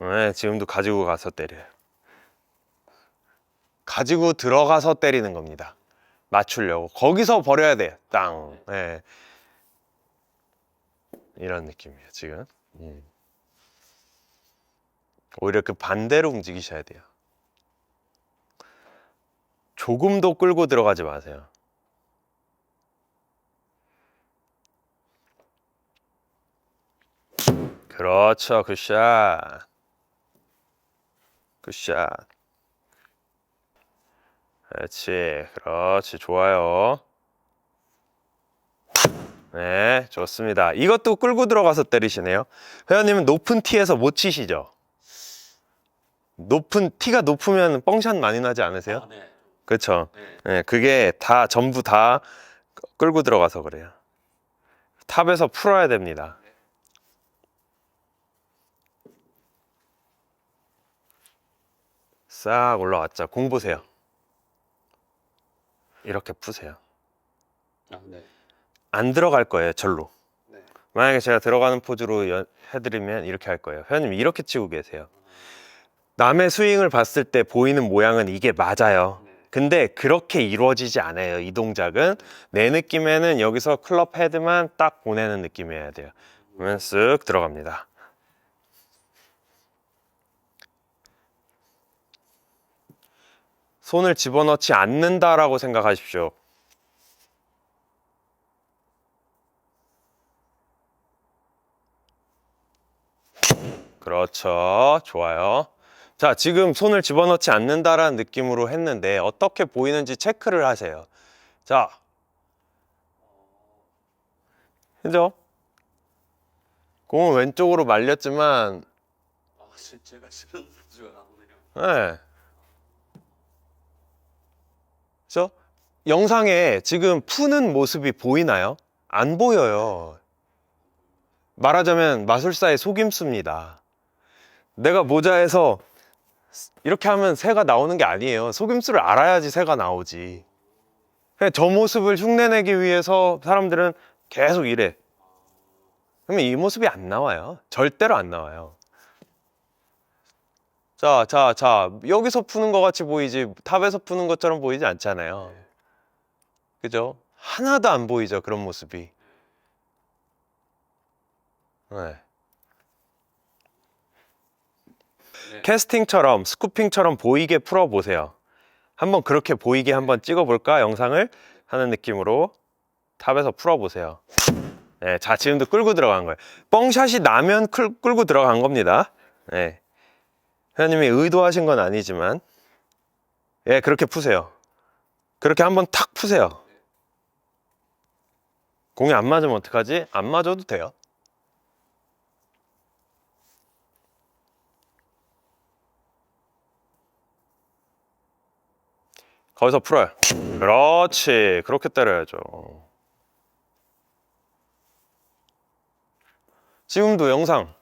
네, 지금도 가지고 가서 때려요. 가지고 들어가서 때리는 겁니다. 맞추려고. 거기서 버려야 돼요. 땅. 네. 이런 느낌이에요, 지금. 음. 오히려 그 반대로 움직이셔야 돼요. 조금도 끌고 들어가지 마세요. 그렇죠, 굿샷. 굿샷. 그렇지, 그렇지, 좋아요. 네, 좋습니다. 이것도 끌고 들어가서 때리시네요. 회원님은 높은 티에서 못 치시죠? 높은, 티가 높으면 뻥샷 많이 나지 않으세요? 아, 네. 그렇죠. 네. 네, 그게 다 전부 다 끌고 들어가서 그래요. 탑에서 풀어야 됩니다. 싹 올라왔죠. 공 보세요. 이렇게 푸세요. 아, 네. 안 들어갈 거예요, 절로. 네. 만약에 제가 들어가는 포즈로 연- 해드리면 이렇게 할 거예요. 회원님 이렇게 치고 계세요. 남의 스윙을 봤을 때 보이는 모양은 이게 맞아요. 네. 근데 그렇게 이루어지지 않아요. 이 동작은 내 느낌에는 여기서 클럽 헤드만 딱 보내는 느낌이어야 돼요. 그러면 쓱 들어갑니다. 손을 집어넣지 않는다라고 생각하십시오. 그렇죠. 좋아요. 자, 지금 손을 집어넣지 않는다라는 느낌으로 했는데 어떻게 보이는지 체크를 하세요. 자. 그죠? 공은 왼쪽으로 말렸지만, 아, 실- 제가 싫은 포즈가 나오네요. 예. 그죠? 영상에 지금 푸는 모습이 보이나요? 안 보여요. 말하자면 마술사의 속임수입니다. 내가 모자에서 이렇게 하면 새가 나오는 게 아니에요. 속임수를 알아야지 새가 나오지. 그냥 저 모습을 흉내내기 위해서 사람들은 계속 이래. 그러면 이 모습이 안 나와요. 절대로 안 나와요. 자, 자, 자. 여기서 푸는 것 같이 보이지, 탑에서 푸는 것처럼 보이지 않잖아요. 그죠? 하나도 안 보이죠, 그런 모습이. 네. 네. 캐스팅처럼 스쿠핑처럼 보이게 풀어 보세요. 한번 그렇게 보이게 한번 찍어 볼까 영상을 하는 느낌으로 탑에서 풀어 보세요. 네, 자 지금도 끌고 들어간 거예요. 뻥샷이 나면 끌, 끌고 들어간 겁니다. 네. 회원님이 의도하신 건 아니지만 예 그렇게 푸세요. 그렇게 한번 탁 푸세요. 공이 안 맞으면 어떡하지? 안 맞아도 돼요. 거기서 풀어요. 그렇지. 그렇게 때려야죠. 지금도 영상.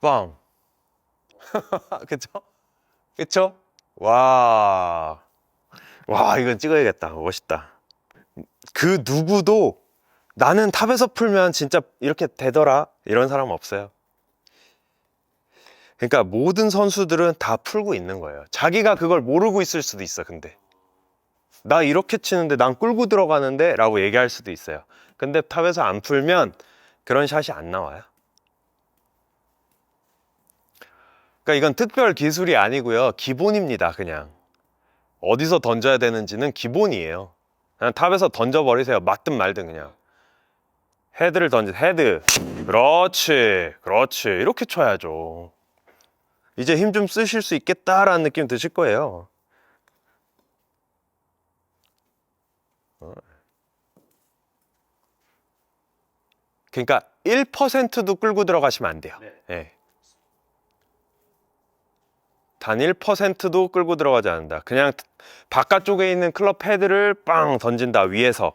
빵. 그쵸? 그쵸? 와. 와, 이건 찍어야겠다. 멋있다. 그 누구도 나는 탑에서 풀면 진짜 이렇게 되더라. 이런 사람 없어요. 그러니까 모든 선수들은 다 풀고 있는 거예요. 자기가 그걸 모르고 있을 수도 있어, 근데. 나 이렇게 치는데 난 끌고 들어가는데 라고 얘기할 수도 있어요. 근데 탑에서 안 풀면 그런 샷이 안 나와요. 그러니까 이건 특별 기술이 아니고요. 기본입니다, 그냥. 어디서 던져야 되는지는 기본이에요. 그냥 탑에서 던져버리세요. 맞든 말든 그냥. 헤드를 던지, 헤드. 그렇지, 그렇지. 이렇게 쳐야죠. 이제 힘 좀 쓰실 수 있겠다라는 느낌 드실 거예요. 그러니까 1%도 끌고 들어가시면 안 돼요. 네. 예. 단 1%도 끌고 들어가지 않는다. 그냥 바깥쪽에 있는 클럽 헤드를 빵 던진다 위에서.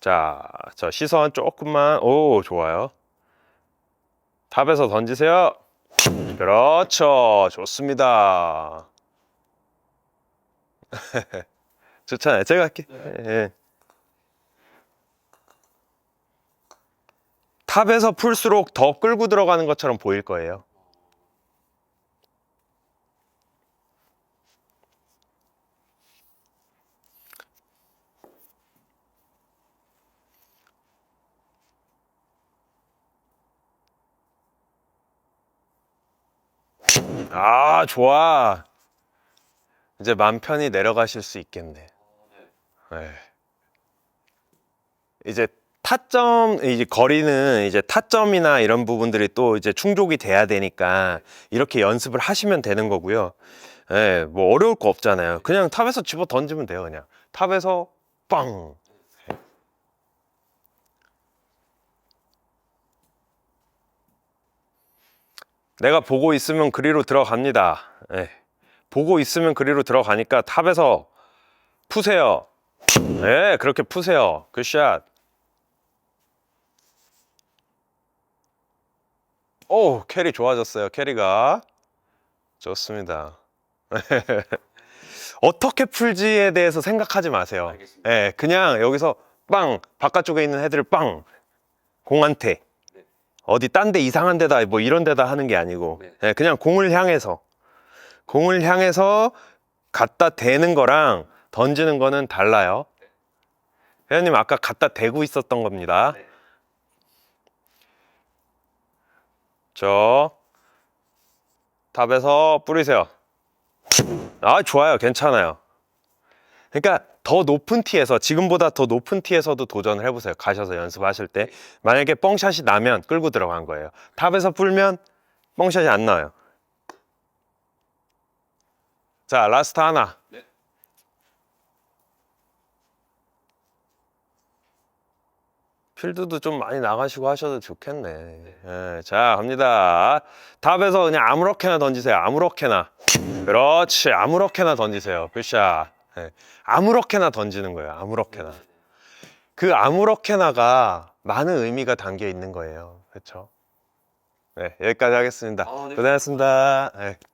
자, 저 시선 조금만. 오, 좋아요. 탑에서 던지세요. 그렇죠. 좋습니다. 좋잖아요. 제가 할게. 예. 탑에서 풀수록 더 끌고 들어가는 것처럼 보일 거예요. 아, 좋아. 이제 맘 편히 내려가실 수 있겠네. 네. 이제 타점, 이제 거리는 이제 타점이나 이런 부분들이 또 이제 충족이 돼야 되니까 이렇게 연습을 하시면 되는 거고요. 예, 뭐 어려울 거 없잖아요. 그냥 탑에서 집어 던지면 돼요, 그냥. 탑에서 빵. 내가 보고 있으면 그리로 들어갑니다. 예. 보고 있으면 그리로 들어가니까 탑에서 푸세요. 네, 그렇게 푸세요. 굿샷. 오, 캐리 좋아졌어요. 캐리가. 좋습니다. 어떻게 풀지에 대해서 생각하지 마세요. 알겠습니다. 예, 그냥 여기서 빵, 바깥쪽에 있는 헤드를 빵, 공한테. 네. 어디 딴 데 이상한 데다 뭐 이런 데다 하는 게 아니고 네. 예, 그냥 공을 향해서 공을 향해서 갖다 대는 거랑 던지는 거는 달라요. 회원님 아까 갖다 대고 있었던 겁니다. 네. 저 탑에서 뿌리세요. 아 좋아요, 괜찮아요. 그러니까 더 높은 티에서 지금보다 더 높은 티에서도 도전을 해보세요. 가셔서 연습하실 때 만약에 뻥샷이 나면 끌고 들어간 거예요. 탑에서 풀면 뻥샷이 안 나와요. 자 라스트 하나. 네. 필드도 좀 많이 나가시고 하셔도 좋겠네. 예, 자, 갑니다. 탑에서 그냥 아무렇게나 던지세요. 아무렇게나. 그렇지. 아무렇게나 던지세요. 굿샷. 예, 아무렇게나 던지는 거예요. 아무렇게나. 그 아무렇게나가 많은 의미가 담겨 있는 거예요. 그렇죠? 네, 여기까지 하겠습니다. 아, 네. 고생하셨습니다. 네.